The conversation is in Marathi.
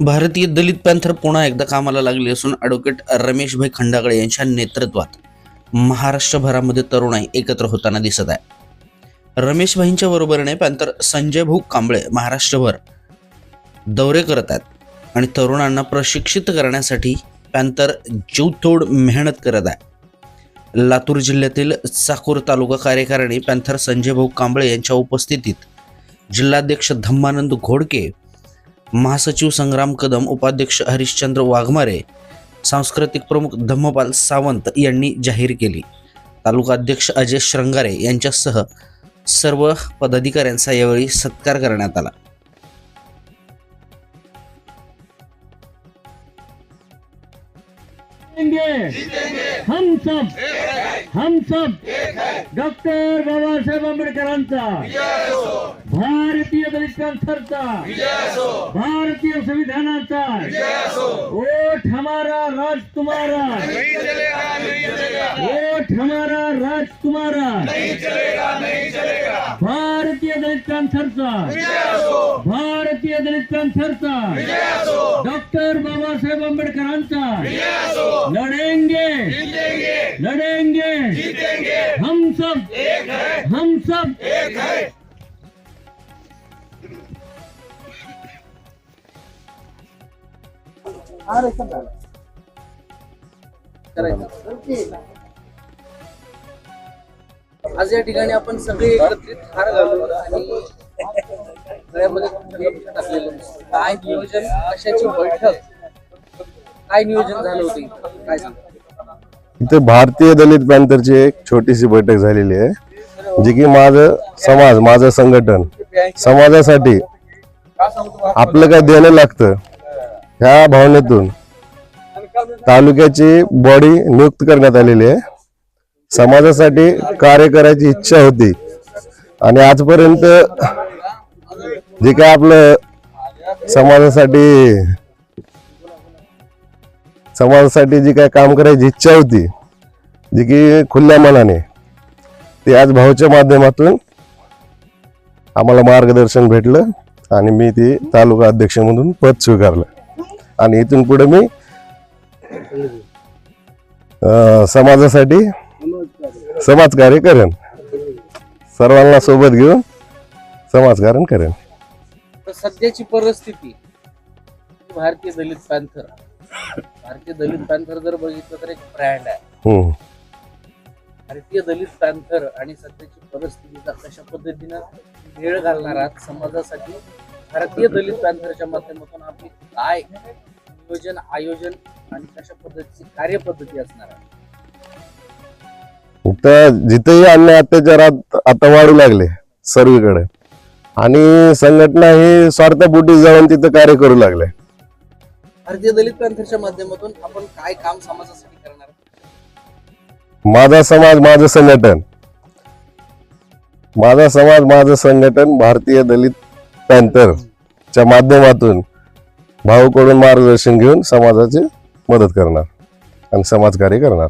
भारतीय दलित पॅन्थर पुन्हा एकदा कामाला लागली असून ॲडव्होकेट रमेशभाई खंडागळे यांच्या नेतृत्वात महाराष्ट्रभरामध्ये तरुणाई एकत्र होताना दिसत आहे. रमेशभाईंच्या बरोबरीने पॅन्थर संजय भाऊ कांबळे महाराष्ट्रभर दौरे करत आहेत आणि तरुणांना प्रशिक्षित करण्यासाठी पॅन्थर जीवतोड मेहनत करत आहे. लातूर जिल्ह्यातील चाकूर तालुका कार्यकारिणी पॅन्थर संजय भाऊ कांबळे यांच्या उपस्थितीत जिल्हाध्यक्ष धम्मानंद घोडके महासचिव संग्राम कदम उपाध्यक्ष हरिश्चंद्र वाघमारे सांस्कृतिक प्रमुख धम्मपाल सावंत यांनी जाहीर केली. तालुका अध्यक्ष अजय श्रंगारे यांच्यासह सर्व पदाधिकाऱ्यांचा यावेळी सत्कार करण्यात आला. हम सब हम सब डॉक्टर बाबासाहेब आंबेडकरांचा. भारतीय दलित पॅन्थरचा भारतीय संविधानाचा. ओठ हमारा राज तुम्हारा. ओठ हमारा राज तुम्हारा. भारतीय दलित पॅन्थरचा भारतीय दलित पॅन्थरचा डॉक्टर बाबासाहेब आंबेडकरांचा. लड़ेंगे लड़ेंगे हम सब. हम सब. आज या ठिकाणी आपण सगळे एकत्रित हार घालू आणि गळ्यामध्ये टाकलेलं काय नियोजन कशाची बैठक काय नियोजन झालं होती काय सांगता? इथे भारतीय दलित पॅन्थरची एक छोटीशी बैठक झालेली आहे जी की माझं समाज माझं संघटन समाजासाठी आपलं काय देणं लागतं ह्या भावनेतून तालुक्याची बॉडी नियुक्त करण्यात आलेली आहे. समाजासाठी कार्य करायची इच्छा होती. आणि आजपर्यंत जे काय आपलं समाजासाठी समाजासाठी जी काय काम करायची इच्छा होती जी की खुल्या मनाने ते आज भाऊच्या माध्यमातून आम्हाला मार्गदर्शन भेटलं आणि मी ते तालुका अध्यक्ष म्हणून पद स्वीकारलं. आणि इथून पुढे मी समाजासाठी समाजकार्य करेन. सर्वांना सोबत घेऊन समाजकारण करेन. तर सध्याची परिस्थिती भारतीय दलित पॅन्थर. भारतीय दलित पॅन्थर जर बघितलं तर एक ब्रँड आहे. भारतीय दलित पॅन्थर आणि सध्याची परिस्थितीचा कशा पद्धतीनं वेळ घालणार आहात समाजासाठी? भारतीय दलित पॅन्थरच्या माध्यमातून आपली काय नियोजन आयोजन आणि कशा पद्धतीची कार्यपद्धती असणार आहे? तर जिथेही अन्याय अत्याचारात आता वाढू लागले सर्वीकडे. आणि संघटना ही स्वार्थपोटी जाऊन तिथं कार्य करू लागले. भारतीय दलित पॅन्थरच्या माध्यमातून आपण काय काम समाजासाठी? माझा समाज माझं संघटन. माझा समाज माझं संघटन भारतीय दलित पॅन्थरच्या माध्यमातून भाऊकडून मार्गदर्शन घेऊन समाजाची मदत करणार आणि समाजकार्य करणार.